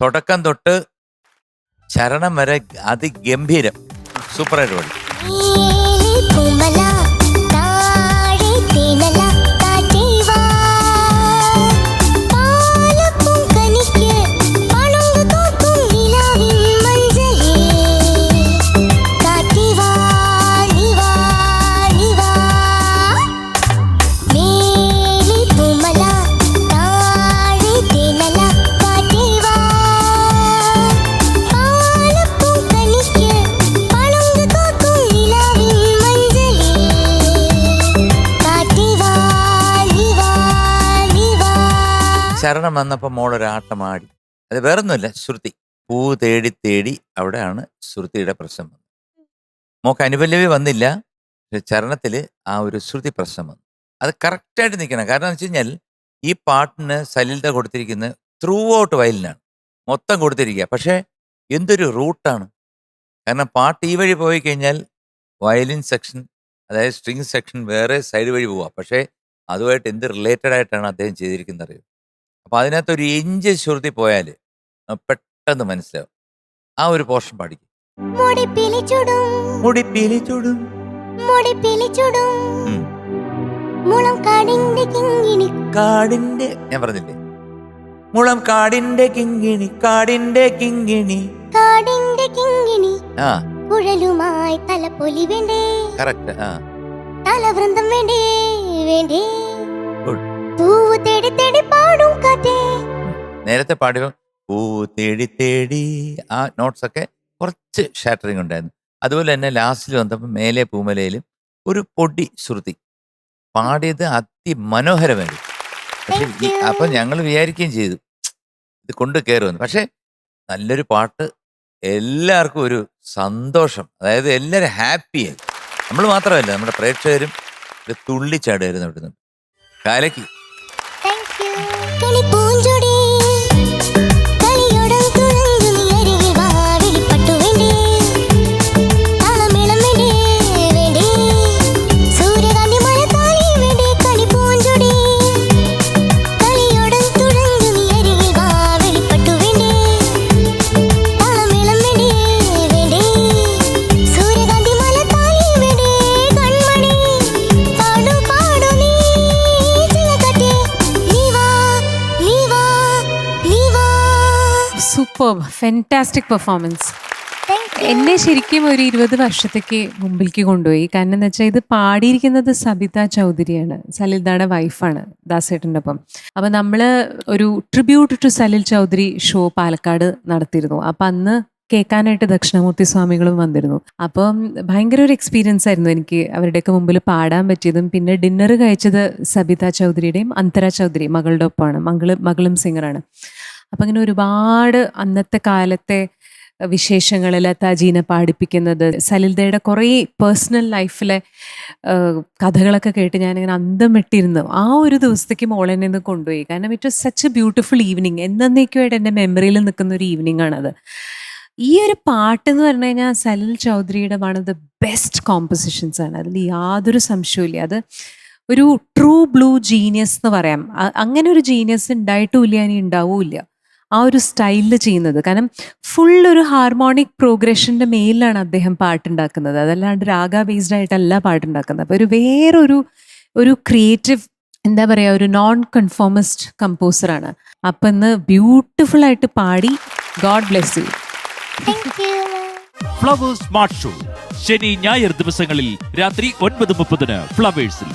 തുടക്കം തൊട്ട് ചരണം വരെ അതിഗംഭീരം. സൂപ്പറായിട്ട് പാടി ശരണം വന്നപ്പോൾ മോളൊരാട്ടമാടി. അത് വേറൊന്നുമില്ല ശ്രുതി. പൂ തേടി തേടി അവിടെയാണ് ശ്രുതിയുടെ പ്രശ്നം വന്നത്. മോക്ക് അനുപല്ലവി വന്നില്ല ചരണത്തിൽ ആ ഒരു ശ്രുതി പ്രശ്നം വന്നു. അത് കറക്റ്റായിട്ട് നിൽക്കണം കാരണം എന്ന് വെച്ച് കഴിഞ്ഞാൽ ഈ പാട്ടിന് സലിലത കൊടുത്തിരിക്കുന്ന ത്രൂ ഔട്ട് വയലിനാണ്. മൊത്തം കൊടുത്തിരിക്കുക. പക്ഷേ എന്തൊരു റൂട്ടാണ്. കാരണം പാട്ട് ഈ വഴി പോയി കഴിഞ്ഞാൽ വയലിൻ സെക്ഷൻ അതായത് സ്ട്രിങ് സെക്ഷൻ വേറെ സൈഡ് വഴി പോവാം. പക്ഷേ അതുമായിട്ട് എന്ത് റിലേറ്റഡ് ആയിട്ടാണ് അദ്ദേഹം ചെയ്തിരിക്കുന്നത് അറിയോ? അപ്പൊ അതിനകത്ത് ഒരു ഇഞ്ച് ശ്രുതി പോയാൽ പെട്ടെന്ന് മനസ്സിലാവും. ആ ഒരു പോർഷൻ പാടിക്കും കാടിന്റെ ഞാൻ പറഞ്ഞില്ലേ? മുളം കാടിന്റെ കിങ്ങിണി കാടിന്റെ കിങ്ങിണി. കാടിന്റെ കിങ്ങിണി. ആ. കുഴലുമായി തലപ്പൊലി വേണ്ടേ? കറക്റ്റ് ആ. തലവൃന്ദം വേണ്ടേ? വേണ്ടേ. പൂവ് തേടി തേടി പാടും നേരത്തെ പാടിയപ്പോൾ പൂ തേടി തേടി ആ നോട്ട്സ് ഒക്കെ കുറച്ച് ഷാറ്ററിങ് ഉണ്ടായിരുന്നു. അതുപോലെ തന്നെ ലാസ്റ്റിൽ വന്നപ്പോൾ മേലെ പൂമലയിലും ഒരു പൊടി ശ്രുതി. പാടിയത് അതിമനോഹരമായിരുന്നു. പക്ഷെ. അപ്പൊ ഞങ്ങൾ വിചാരിക്കുകയും ചെയ്തു. ഇത് കൊണ്ട് കയറുമെന്ന് പക്ഷെ നല്ലൊരു പാട്ട് എല്ലാവർക്കും ഒരു സന്തോഷം. അതായത് എല്ലാവരും ഹാപ്പിയായി നമ്മൾ മാത്രമല്ല നമ്മുടെ പ്രേക്ഷകരും ഒരു തുള്ളിച്ചാടുമായിരുന്നു അവിടുന്ന്. കാലയ്ക്ക് സൂപ്പർ ഫെന്റാസ്റ്റിക് പെർഫോമൻസ് എന്നെ ശരിക്കും ഒരു ഇരുപത് വർഷത്തേക്ക് മുമ്പിലേക്ക് കൊണ്ടുപോയി. കാരണം എന്ന് വെച്ചാൽ ഇത് പാടിയിരിക്കുന്നത് സബിത ചൗധരിയാണ്. സലിൽദാടെ വൈഫാണ് ദാസേട്ടന്റെ ഒപ്പം അപ്പം നമ്മൾ ഒരു tribute to Salil Chowdhury show Palakkad നടത്തിയിരുന്നു. അപ്പം അന്ന് കേൾക്കാനായിട്ട് ദക്ഷിണമൂർത്തി സ്വാമികളും വന്നിരുന്നു. അപ്പം ഭയങ്കര ഒരു എക്സ്പീരിയൻസ് ആയിരുന്നു എനിക്ക് അവരുടെയൊക്കെ മുമ്പിൽ പാടാൻ പറ്റിയതും. പിന്നെ ഡിന്നർ കഴിച്ചത് സബിത ചൗധരിയുടെയും അന്തര ചൗധരി മകളുടെ ഒപ്പമാണ്. മകൾ മകളും സിംഗറാണ് അപ്പം അങ്ങനെ ഒരുപാട് അന്നത്തെ കാലത്തെ വിശേഷങ്ങൾ ലതാജീനെ പാടിപ്പിക്കുന്നത് സലിൽദയുടെ കുറേ പേഴ്സണൽ ലൈഫിലെ കഥകളൊക്കെ കേട്ട് ഞാനിങ്ങനെ അന്തം വിട്ടിരുന്നു ആ ഒരു ദിവസത്തേക്ക് മോളെ നിന്ന് കൊണ്ടുപോയി. കാരണം it was such a beautiful evening എന്നേക്കുമായിട്ട് എന്റെ മെമ്മറിയിൽ നിൽക്കുന്ന ഒരു ഈവനിങ് ആണത്. ഈ ഒരു പാട്ട് എന്ന് പറഞ്ഞു കഴിഞ്ഞാൽ Salil ചൗധരിയുടെ one of the best compositions ആണ്. അതിൽ യാതൊരു സംശയവും അത് ഒരു ട്രൂ ബ്ലൂ ജീനിയസ് എന്ന് പറയാം. അങ്ങനെ ഒരു ജീനിയസ് ഉണ്ടായിട്ടുമില്ല ഇനി ഉണ്ടാവില്ല ആ ഒരു സ്റ്റൈലിൽ ചെയ്യുന്നത്. കാരണം ഫുൾ ഒരു ഹാർമോണിക് പ്രോഗ്രഷന്റെ മേലിലാണ് അദ്ദേഹം പാട്ടുണ്ടാക്കുന്നത്. അതല്ലാണ്ട് രാഗ ബേസ്ഡ് ആയിട്ടല്ല പാട്ടുണ്ടാക്കുന്നത്. അപ്പോൾ ഒരു വേറൊരു ഒരു ക്രിയേറ്റീവ് എന്താ പറയുക ഒരു നോൺ കൺഫോമിസ്റ്റ് കമ്പോസറാണ് അപ്പം ഇന്ന് ബ്യൂട്ടിഫുൾ ആയിട്ട് പാടി God bless you Flowers smart show ശനി ഞായർ ദിവസങ്ങളിൽ രാത്രി ഒൻപത് മുപ്പതിന് ഫ്ലവേഴ്സിൽ